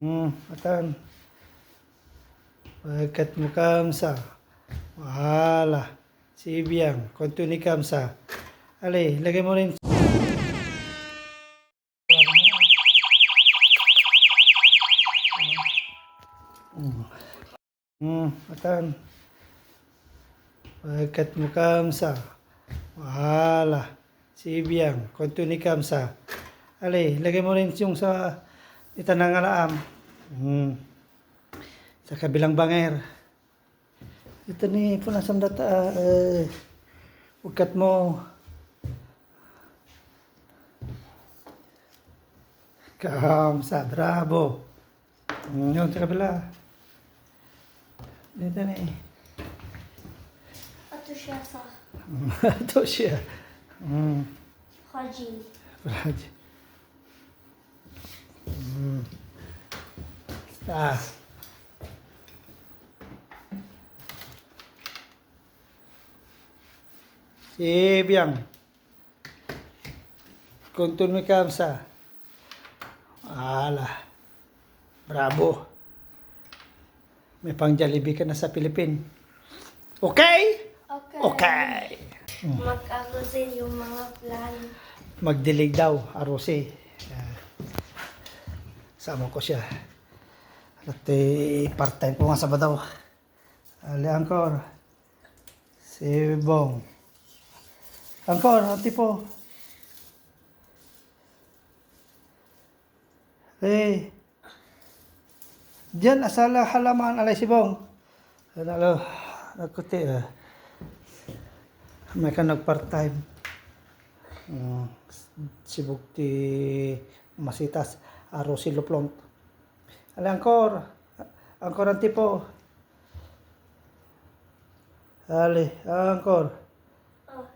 Hmm, atan. Pagkat mo kamsa. Wala. Si Ibiang, konto ni kamsa. Ali, lagay mo rin. Hmm. Atan. Pagkat mo kamsa. Wala. Si Ibiang, konto ni kamsa. Ali, lagay mo rin yung sa itanang alaam. Hmm. Sa kabilang banger. Ito ni punasam data. Uh, ukat mo. Kamsa, bravo. Hmm, yun, sa kabila. Dito ni. Ito siya sa Ito siya. Hmm. Haji. Raj. Hmm. Ah. Si Biang. Mi kamsa. Ala. Bravo. May pang Jollibee ka na sa Philippines. Okay? Okay. Okay. Mag-agusin yung mga plan. magdilig daw, Arose. Sama ko siya. At eh, part-time ko nga sa daw. Ali Angkor. Si Bong. Angkor, ang tipo. Eh. Diyan, asala halaman alay si Bong. Ano, alo, nakuti ah. May ka nag-part-time. Mm, sibuk ti masitas aro si luplong. Ali angkor. Angkor ang tipo. Ali, angkor. Oh,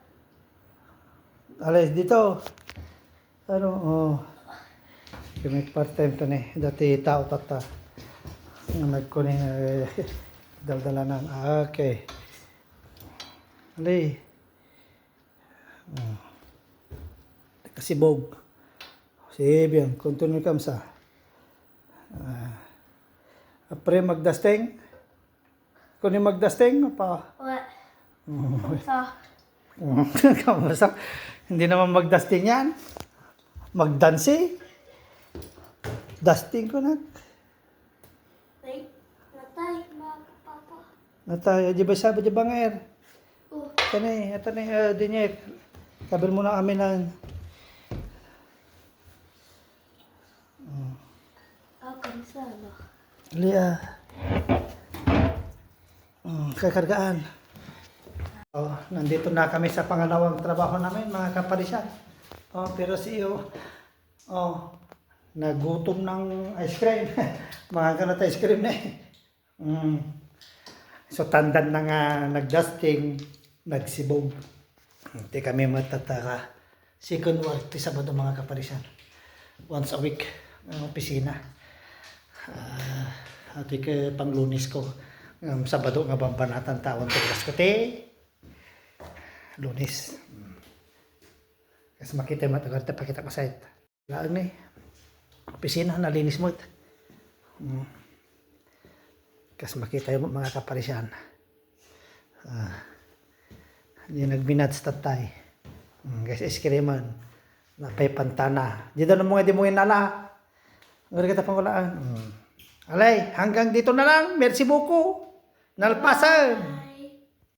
Ali, dito. Ano, oh. Kami part-time to ni. Dati tao tata. Nagkuning eh, daldalanan. Ah, Okay. Ali. Hmm. Kasibog. Si Biang, kontinue kamsa. Ah. Apre magdasteng. Kung magdasteng, pa. what? Mm. Sa Kamusta? Hindi naman magdasting yan. Magdansi. Dusting ko na. Wait. Natay, papa. Natay, di ba sabi di ba ngayon? Oh, Ito na eh, ito na eh, uh, dinyek. Kabil mo na amin ng Lia. Mm, kakargaan. Oh, nandito na kami sa pangalawang trabaho namin, mga kaparisan. Oh, pero si iyo, oh, nagutom ng ice cream. mga kanat ice cream na eh. Mm. So, tandan na nga nagdusting, nagsibog. Hindi kami matataka. Second work, Sabado mga kaparisan. Once a week, ang opisina. Ah, ati ke pang lunis ko. Um, Sabado nga bambanatan tawon to ko te. Lunis. Mm. Kasi makita mo tagal ta pakita ko sa it. Laag ni. Opisina nalinis mo. it. Mm. Kasi makita mo mga kaparisyan. Ah. Di nagbinat sa tatay. Mm, guys, iskriman. Napay pantana. Di daw na mga di mo inala. Ngari kita pangwalaan. Mm. Alay, hanggang dito na lang. Merci beaucoup. Nalpasan.